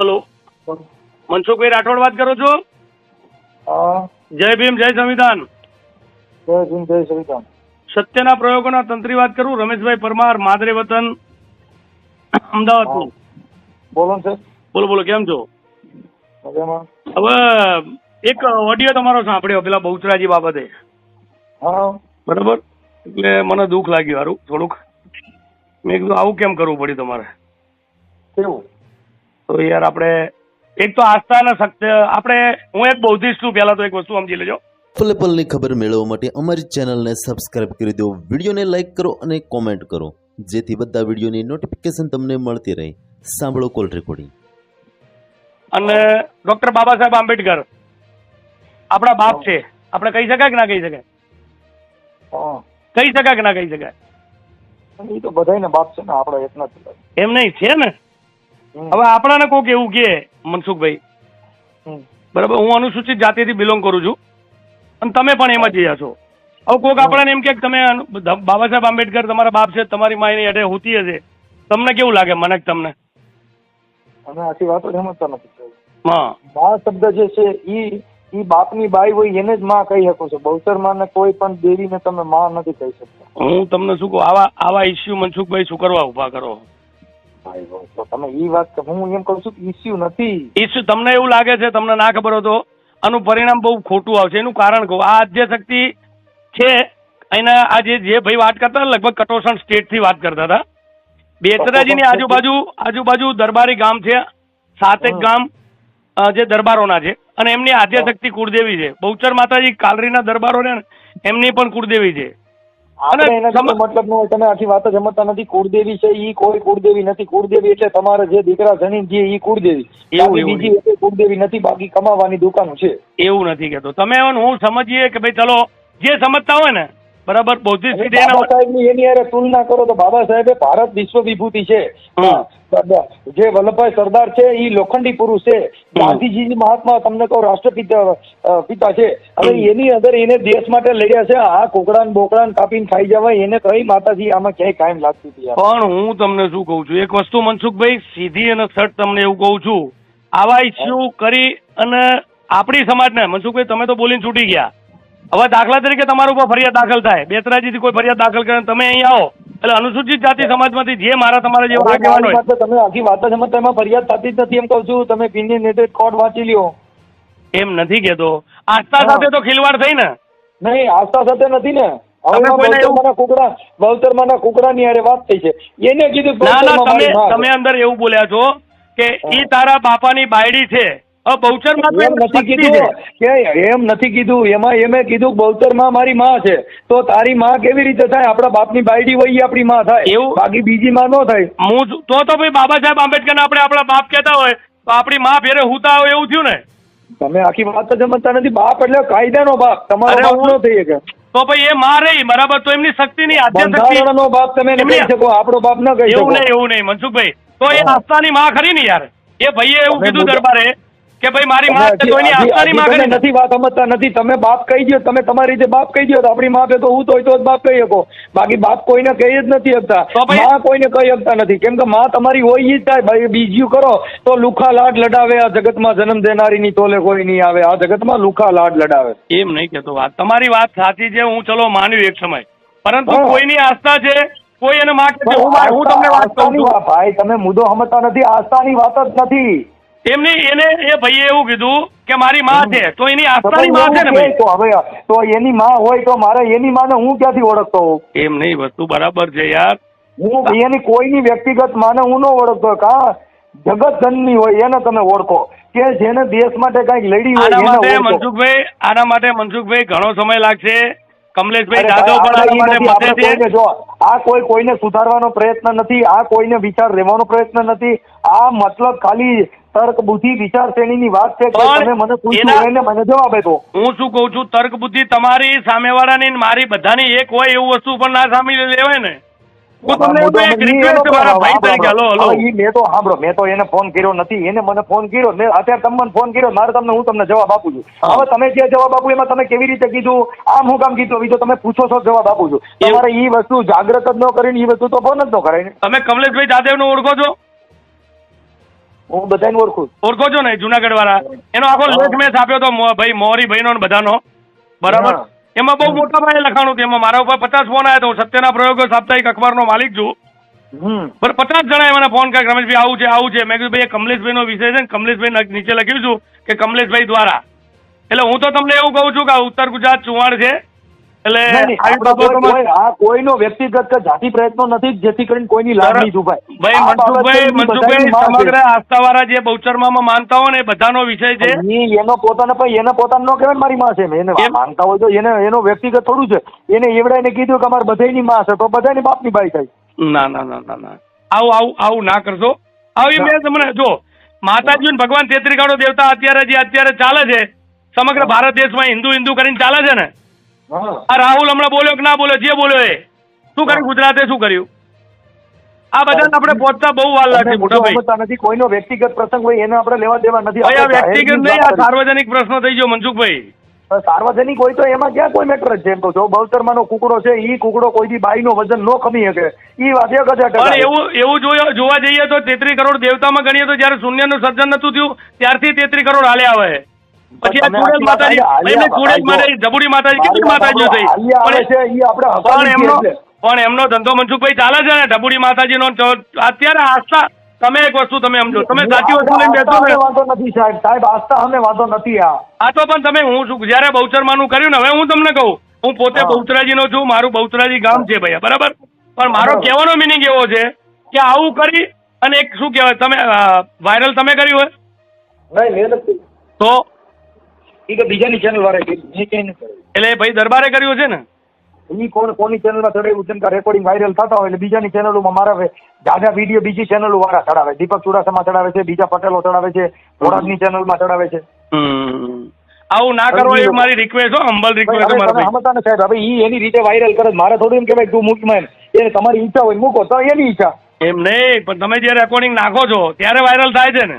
Hello. Mansukhbhai Rathod વાત કરો છો? જય ભીમ જય સંવિધાન. જય ભીમ જય સંવિધાન. સત્યના પ્રયોગોના તંત્રી વાત કરું? રમેશભાઈ પરમાર માદરે વતન અમદાવાદ બોલો બોલો બોલો કેમ છો? હવે એક ઓડિયો તમારો સાંભળ્યો પેલા બહુચરાજી બાબતે. હા. બરાબર? એટલે મને દુઃખ લાગ્યું હારું થોડુંક. મેં કીધું આવું કેમ કરવું પડ્યું તમારે? કેવું? તો યાર આપણે એક તો આસ્થા અને સત્ય આપણે હું એક બૌદ્ધિસ્ટ છું પહેલા તો એક વસ્તુ સમજી લેજો. પલે પલની ખબર મેળવવા માટે અમારી ચેનલને સબસ્ક્રાઇબ કરી દો વિડીયોને લાઇક કરો અને કોમેન્ટ કરો જેથી બધા વિડીયોની નોટિફિકેશન તમને મળતી રહે. સાંભળો કોલ રેકોર્ડિંગ અને ડોક્ટર બાબા સાહેબ આંબેડકર આપણા બાપ છે. આપણે કહી શકાય કે ના કહી શકાય? હા. કહી શકાય કે ના કહી શકાય? એ તો બધાને બાપ છે ને આપણે એક નથી એમ નહીં છે ને. હવે આપણાને કોક એવું કે મનસુખભાઈ. બરાબર હું અનુસૂચિત જાતિથી બિલોંગ કરું છું. અને તમે પણ એમાં જયા છો. હવે કોક આપણાને એમ કે તમે બાબા સાહેબ આંબેડકર તમારા બાપ છે તમારી માયની અડે હોતી હશે. તમને કેવું લાગે મને તમને? અમે આખી વાતો સમજતા નથી. હા. મા શબ્દ જે છે ઈ ઈ બાપની બાઈ હોય એને જ માં કહી શકો છો. બહુચરમાં ને કોઈ પણ દેવીને તમે માં નથી કહી શકતા. હું તમને શું કહું આવા આવા ઇસ્યુ મનસુખભાઈ શું કરવા ઊભા કરો? તો તમે ઈ વાત હું એમ કહું છું ઇસ્યુ નથી. ઇસ્યુ તમને એવું લાગે છે તમને ના ખબર હતો આનું પરિણામ બહુ ખોટું આવશે. એનું કારણ કહું. આ આદ્ય શક્તિ છે એના આ જે જે ભાઈ વાત કરતા લગભગ કટોસણ સ્ટેટથી વાત કરતા હતા. બેચરાજીની આજુબાજુ આજુબાજુ દરબારી ગામ છે સાતેક. ગામ જે દરબારોના છે. અને એમની આદ્ય શક્તિ કુળદેવી છે. બહુચર માતાજી કાલરીના દરબારો ને એમની પણ કુળદેવી છે. મતલબ નો હોય તમે આખી વાત જ સમજતા નથી કુળદેવી છે ઈ કોઈ કુળદેવી નથી કુળદેવી એટલે તમારે જે દીકરા જણીન જે ઈ કુળદેવી. બીજી કુળદેવી નથી બાકી કમાવાની દુકાન છે. એવું નથી કેતો તમે હું સમજીએ કે ભાઈ ચલો જે સમજતા હોય ને બરાબર બૌદ્ધિક સાહેબની એની અરે તુલના કરો તો બાબા સાહેબે ભારત વિશ્વ વિભૂતિ છે જે વલ્લભભાઈ સરદાર છે એ લોખંડી પુરુષ છે. ગાંધીજી મહાત્મા તમને કહું રાષ્ટ્રપિતા પિતા છે. હવે એની અંદર એને દેશ માટે લડ્યા છે. આ કોકડા ને બોકડા ને કાપીને ખાઈ જવાય એને કઈ માતાજી આમાં ક્યાંય કાયમ લાગતી હતી પણ હું તમને શું કહું છું એક વસ્તુ મનસુખભાઈ સીધી અને સટ તમને એવું કહું છું. આવા ઇસ્યુ કરી અને આપણી સમાજને મનસુખભાઈ તમે તો બોલીને છૂટી ગયા. હવે દાખલા તરીકે તમારા ઉપર ફરિયાદ દાખલ થાય. બેતરાજીથી કોઈ ફરિયાદ દાખલ કરે તમે અહીં આવો. એટલે અનુસૂચિત જાતિ સમાજમાંથી જે મારા તમારા જેવા આગેવાન હોય. તમે આખી વાત જ તમે ફરિયાદ થતી જ નથી એમ કહું છું. તમે પિનિયનેટેડ કોડ વાંચી લ્યો. એમ નથી કહેતો. આસ્થા સાથે તો ખિલવાડ થઈ ને. નહીં આસ્થા સાથે નથી ને. કુકડા ની વાત થઈ છે. એને કીધું ના ના તમે અંદર એવું બોલ્યા છો કે ઈ તારા બાપાની બાયડી છે. બહુચરમાં એમ નથી કીધું. કે એમ નથી કીધું. એમાં એમે કીધું બહુચરમાં મારી માં છે. તો તારી માં કેવી રીતે થાય? આપણા બાપની બાયડી હોય આપણી માં થાય. એવું- બાકી બીજી માં ન થાય. હું તો તો ભાઈ બાબા સાહેબ આંબેડકર આપણે આપણા બાપ કહેતા હોય તો આપણી માં ફેરે હુતા હોય એવું થયું ને? તમે આખી વાત જ સમજતા નથી. બાપ એટલે કાયદાનો બાપ. તમારો બાપ ન થઈ શકે. તો ભાઈ એ માં રહી બરાબર? તો એમની શક્તિ ની બંધારણનો બાપ તમે કહી શકો. આપણો બાપ ન કહી એવું શકો. નહીં એવું નહીં મનસુખભાઈ. તો એ. આસ્થાની માં ખરી ને યાર. એ ભાઈએ એવું કીધું દરબારે કે ભાઈ મારી માં છે તો એની હજી- આસ્થાની હજી માં તમે ખરી ને. નથી વાત સમજતા નથી. તમે બાપ કહી દો તમે તમારી રીતે બાપ કહી દો તો આપણી માં તો હું તો તો જ બાપ કહી શકો. બાકી બાપ કોઈને કહી જ નથી શકતા. માં કોઈને કહી શકતા નથી. કેમ કે માં તમારી હોય જ થાય. ભાઈ બીજું કરો તો લુખા લાડ લડાવે આ જગતમાં જન્મ દેનારીની તોલે કોઈ નહીં આવે. આ જગતમાં લુખા લાડ લડાવે. એમ નહીં કેતો વાત. તમારી વાત સાચી છે હું ચલો માન્યું એક સમય. પરંતુ. કોઈની આસ્થા છે કોઈ એને માગે છે. હું તમને વાત કહું છું. ભાઈ તમે મુદ્દો સમજતા નથી. આસ્થાની વાત જ નથી. એમની એને એ ભાઈએ એવું કીધું કે મારી માં છે તો એની આસ્થાની માં છે ને ભાઈ? તો હવે તો એની માં હોય તો મારે એની માને હું ક્યાંથી ઓળખતો હોઉં? એમ નહીં વસ્તુ બરાબર છે યાર. હું એની કોઈની વ્યક્તિગત માને હું ન ઓળખતો કા જગત ધનની હોય એને તમે ઓળખો. કે જેને દેશ માટે કંઈક લડી હોય આના માટે મનસુખભાઈ આના માટે મનસુખભાઈ ઘણો સમય લાગશે. કમલેશભાઈ જાદવ પણ મતે છે જો આ કોઈ કોઈને સુધારવાનો પ્રયત્ન નથી આ કોઈને વિચાર રહેવાનો પ્રયત્ન નથી. આ મતલબ ખાલી તર્ક બુદ્ધિ વિચાર શ્રેણીની વાત છે તમે મને પૂછ્યું મને જવાબ આપ્યો હું શું કઉ છું તર્ક બુદ્ધિ તમારી સામેવાળાની મારી બધાની એક હોય એવું વસ્તુ પણ ના સામે લેવાય ને. હું તમને એક રિક્વેસ્ટ મારા ભાઈ તરીકે હલો હલો. મેં તો સાંભળો મેં તો એને ફોન કર્યો નથી એને મને ફોન કર્યો ને અત્યારે તમે ફોન કર્યો મારે તમને હું તમને જવાબ આપું છું. હવે તમે જે જવાબ આપું એમાં તમે કેવી રીતે કીધું? આમ હું કામ કીધું? એ તમે પૂછો છો જવાબ આપું છું. તમારે ઈ વસ્તુ જાગ્રત જ ન કરીને ઈ વસ્તુ તો ફોન જ ન કરાય. ને તમે કમલેશભાઈ નો ઓળખો છો? હું બધાને ઓળખું. ઓળખો છો ને જુનાગઢ વાળા એનો આખો. લેખ મેચ આપ્યો હતો ભાઈ મોરી ભાઈનો નો બધાનો. બરાબર. એમાં બહુ મોટા ભાઈ લખાણું હતું એમાં મારા ઉપર પચાસ ફોન આવ્યા હું સત્યના પ્રયોગો સાપ્તાહિક અખબારનો માલિક છું. પણ પચાસ જણા મને ફોન કર્યા રમેશભાઈ આવું છે આવું છે. મેં કીધું ભાઈ કમલેશભાઈ નો વિષય છે ને કમલેશભાઈ નીચે લખ્યું છું કે કમલેશભાઈ દ્વારા. એટલે હું તો તમને એવું કહું છું કે ઉત્તર ગુજરાત ચુવાણ છે. એટલે નહીં, નહીં, આવી બાબતોમાં આ કોઈનો વ્યક્તિગત કે જાતિ પ્રયત્નો નથી જેથી કરીને કોઈની લાગણી દુભાય ભાઈ મનસુખભાઈ મનસુખભાઈ સમગ્ર આસ્થાવાળા જે બહુચરમાં માનતા હોય ને એ બધાનો વિષય છે. એનો પોતાનો પણ એને પોતાનો ન કહેવાય મારી માં છે. એને માનતા હોય તો એને એનો વ્યક્તિગત થોડું છે. એને એવડાઈને કીધું કે અમારે બધાયની માં છે તો બધાની બાપની બાઈ થાય. ના ના ના ના ના. આવું આવું આવું ના કરશો. આવી મેં તમને જો માતાજી ને ભગવાન તેત્રી કાળો દેવતા અત્યારે જે અત્યારે ચાલે છે સમગ્ર ભારત દેશમાં હિન્દુ હિન્દુ કરીને ચાલે છે ને આ રાહુલ હમણાં બોલ્યો કે ના બોલ્યો? જે બોલ્યો એ. શું કર્યું? ગુજરાતે શું કર્યું? આ બધાને આપણે પહોંચતા બહુ વાર લાગશે મોટા ભાઈ. નથી કોઈનો વ્યક્તિગત પ્રસંગ હોય એને આપણે લેવા દેવા નથી આ વ્યક્તિગત નહીં આ સાર્વજનિક પ્રશ્ન થઈ ગયો મનસુખભાઈ. સાર્વજનિક હોય તો એમાં ક્યાં કોઈ મેટર જ છે? એમ તો જો બહુચરમાનો કુકડો છે ઈ કુકડો કોઈ દી બાઈનો વજન ન ખમી શકે. ઈ વાત એક પણ એવું એવું જોવા જઈએ તો તેત્રી કરોડ દેવતામાં ગણીએ તો જયારે શૂન્યનું સર્જન નતું થયું ત્યારથી તેત્રી કરોડ હાલે આવે. પછી આ માતાજી? માતાજી? જબુડી માતાજી કેટલી માતાજીઓ થઈ? પણ એમનો પણ એમનો ધંધો મનસુખભાઈ ચાલે છે ને ઢબુડી માતાજીનો અત્યારે આસ્થા તમે એક વસ્તુ તમે સમજો તમે સાચી વસ્તુ લઈને બેસો ને. વાંધો નથી સાહેબ સાહેબ આસ્થા અમે વાંધો નથી આ. આ તો પણ તમે હું શું જયારે બહુચરમાનું કર્યું ને હવે હું તમને કહું હું પોતે. બહુચરાજીનો છું મારું બહુચરાજી ગામ છે ભાઈ બરાબર? પણ મારો. કહેવાનો મિનિંગ એવો છે કે આવું કરી અને એક શું કહેવાય તમે વાયરલ તમે કર્યું હોય? નહીં મેં તો કે બીજાની ચેનલ વાળા મેં ક્યાંય કર્યું. એટલે ભાઈ દરબારે કર્યું છે ને? ઈ કોણ કોની ચેનલમાં ચડાવ્યું છે કે રેકોર્ડિંગ વાયરલ થતા હોય એટલે બીજાની ચેનલોમાં મારા જાજા વીડિયો બીજી ચેનલો વાળા ચડાવે. દીપક ચુડાસમા ચડાવે છે બીજા પટેલો ચડાવે છે થોડાકની ચેનલમાં ચડાવે છે. આવું ના કરો એ મારી રિક્વેસ્ટ હો હંબલ રિક્વેસ્ટ હવે મારા સમજતા ને સાહેબ. હવે ઈ એની રીતે વાયરલ કરે મારે થોડું એમ કહેવાય કે તું મૂકમાં એમ એ તમારી ઈચ્છા હોય મૂકો. તો એની ઈચ્છા. એમ નહીં પણ તમે જે રેકોર્ડિંગ નાખો છો ત્યારે વાયરલ થાય છે ને.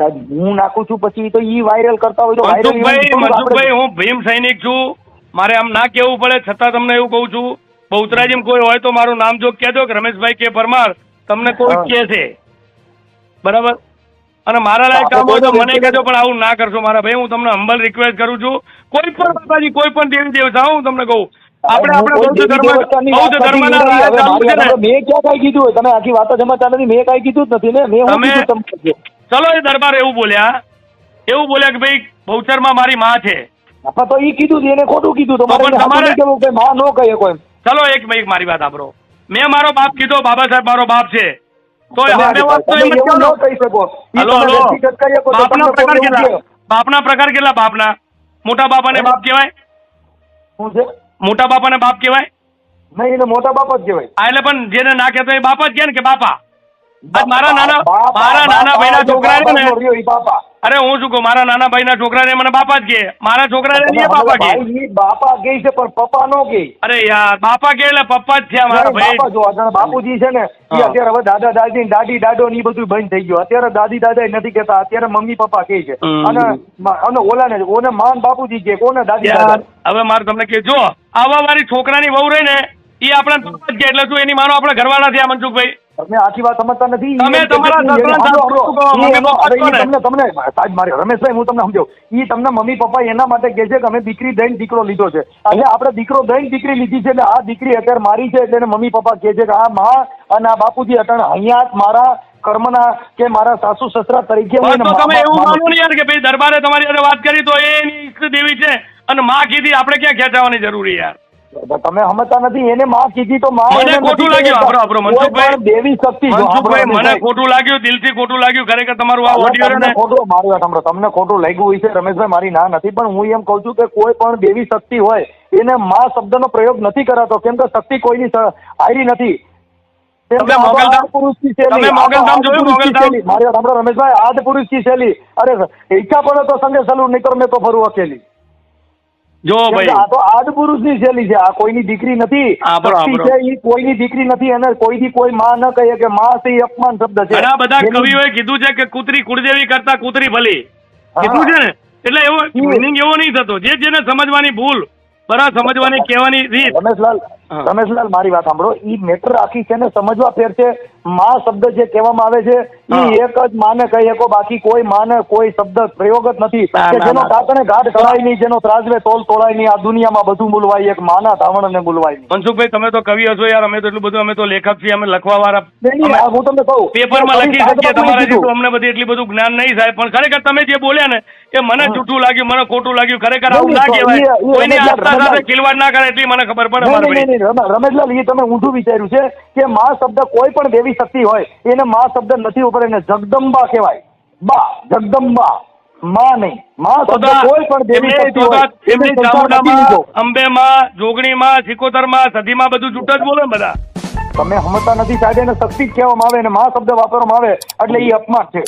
હું નાખું છું પછી તો ઈ વાયરલ કરતા હોય તો મનસુખભાઈ મનસુખભાઈ હું ભીમ સૈનિક છું. મારે આમ ના કેવું પડે છતાં તમને એવું કહું છું. બહુચરાજીમાં કોઈ હોય તો મારું નામ જો કહેજો કે રમેશભાઈ કે પરમાર. તમને કોઈ. કહે છે. બરાબર? અને મારા લાયક કામ હોય તો મને કહેજો પણ આવું ના કરશો મારા ભાઈ. હું તમને હંબલ રિક્વેસ્ટ કરું છું. કોઈ પણ બાબાજી કોઈ પણ દેવી દેવતા હું તમને કહું. આપણે આપણે બૌદ્ધ ધર્મ બૌદ્ધ ધર્મના મેં ક્યાં કઈ કીધું તમે આખી વાતો જમાતા નથી મેં કઈ કીધું જ નથી ને? મેં ચલો એ દરબાર એવું બોલ્યા. એવું બોલ્યા કે ભાઈ બહુચરમાં મારી માં છે. તો એ કીધું છે એને ખોટું કીધું તો. પણ તમારે- કેવું કે માં નો કહે કોઈ ચલો એક ભાઈ મારી વાત સાંભળો. મેં મારો બાપ કીધો બાબા સાહેબ મારો બાપ છે. તો બાપના પ્રકાર કેટલા? બાપના પ્રકાર કેટલા બાપના? મોટા બાપાને હે? બાપ કહેવાય? શું છે? મોટા બાપાને બાપ કહેવાય? નહીં એને મોટા બાપ જ કહેવાય. આ એટલે પણ જેને ના કહેતો એ બાપ જ કહે ને કે બાપા? મારા નાના મારા નાના ભાઈ ભાઈના છોકરા ને નો બાપા. અરે હું શું કહું? મારા નાના ભાઈના છોકરાને મને બાપા જ કહે. મારા છોકરાને નહીં બાપા કે બાપા કે છે પણ પપ્પા નો કે અરે યાર બાપા કે એટલે પપ્પા જ થયા મારા ભાઈ. જો બાપુજી છે ને અત્યારે હવે દાદા દાદી દાદી દાદો ને બધું બંધ થઈ ગયું. અત્યારે દાદી દાદા નથી કેતા અત્યારે મમ્મી પપ્પા કહે છે. અને અને ઓલા ને ઓને માન બાપુજી કે કોને દાદી દાદા? હવે મારે તમને કે જો આવા મારી છોકરાની વહુ રહી ને એ આપણે પપ્પા જ કે એટલે શું એની માનો આપણે ઘરવાળા થયા મનસુખભાઈ? તમે આખી વાત સમજતા નથી તમે તમારા. તમને તમને સાહેબ મારે રમેશભાઈ હું તમને સમજો ઈ તમને મમ્મી પપ્પા એના માટે કહે છે કે અમે દીકરી દઈને દીકરો લીધો છે અને આપણે દીકરો દઈને દીકરી લીધી છે એટલે આ દીકરી અત્યારે મારી છે એટલે મમ્મી પપ્પા કહે છે કે આ માં અને આ બાપુજી અટાણે અહીંયા મારા કર્મના કે મારા સાસુ સસરા તરીકે તમે એવું માનો ને યાર કે ભાઈ દરબારે તમારી સાથે વાત કરી તો એ એની ઈષ્ટ દેવી છે અને માં કીધી આપણે ક્યાં ખેંચાવાની જરૂરી યાર. તમે સમજતા નથી એને માં કીધી તો માં મને ખોટું લાગ્યું. આપણો આપણો મનસુખભાઈ દેવી શક્તિ મનસુખભાઈ મને ખોટું લાગ્યું દિલથી ખોટું લાગ્યું ખરેખર તમારું આ ઓડિયો ને ખોટું મારી વાત સાંભળો તમને ખોટું લાગ્યું હોય છે રમેશભાઈ મારી ના નથી પણ હું એમ કહું છું કે કોઈ પણ દેવી શક્તિ હોય એને માં શબ્દનો પ્રયોગ નથી કરાતો કેમ કે શક્તિ કોઈની આયરી નથી. તમે મોગલધામ- જોયું, મોગલધામ? મારી વાત સાંભળો રમેશભાઈ આદિપુરુષની શૈલી. અરે ઈચ્છા પડે તો સંગે સલુ નહીં કરો મેં તો ફરું અકેલી. જો ભાઈ. આ તો આદિપુરુષની શૈલી છે આ કોઈની દીકરી નથી. છે એ કોઈની દીકરી નથી અને કોઈથી કોઈ માં ન કહે કે માં છે અપમાન શબ્દ છે. ઘણા બધા કવિઓએ કીધું છે કે કૂતરી કુળદેવી કરતા કૂતરી ભલી. કીધું છે ને? એટલે એવો મિનિંગ એવો નહીં થતો. જે જેને સમજવાની ભૂલ બરાબર સમજવાની કહેવાની રીત. રમેશલાલ રમેશલાલ મારી વાત સાંભળો. ઈ મેટર આખી છે ને સમજવા ફેર છે. માં શબ્દ જે કહેવામાં આવે છે. ઈ એક જ માને કહી શકો બાકી કોઈ માને કોઈ શબ્દ પ્રયોગ જ નથી. કે જેનો ના. ગાઢ કરાય નહીં જેનો ત્રાજવે તોલ તોળાય નહીં આ દુનિયામાં બધું બોલવાય એક માના ધાવણને બોલવાય નહીં. મનસુખભાઈ તમે તો કવિ હશો યાર અમે તો એટલું બધું અમે તો લેખક છીએ અમે લખવા વાળા હું તમને કહું પેપરમાં લખી શકીએ તમારા જેટલું અમને બધી એટલી બધું જ્ઞાન નહીં સાહેબ પણ ખરેખર તમે જે બોલ્યા ને એ મને જૂઠું લાગ્યું મને ખોટું લાગ્યું ખરેખર આવું ના કહેવાય. કોઈની આસ્થા સાથે ખિલવાડ ના કરે એટલી મને ખબર પડે રમેશલાલ એ તમે ઊંધું વિચાર્યું છે કે માં શબ્દ કોઈ પણ દેવી શક્તિ હોય એને માં શબ્દ નથી ઉપર એને જગદંબા કહેવાય. બા જગદંબા. માં નહીં. માં કોઈ પણ દેવી શક્તિ. અંબેમાં જોગણીમાં સિકોતરમાં સધીમાં બધું જૂઠ જ બોલે બધા. તમે સમજતા નથી સાહેબ એને શક્તિ જ કહેવામાં આવે અને માં શબ્દ વાપરવામાં આવે એટલે એ અપમાન છે.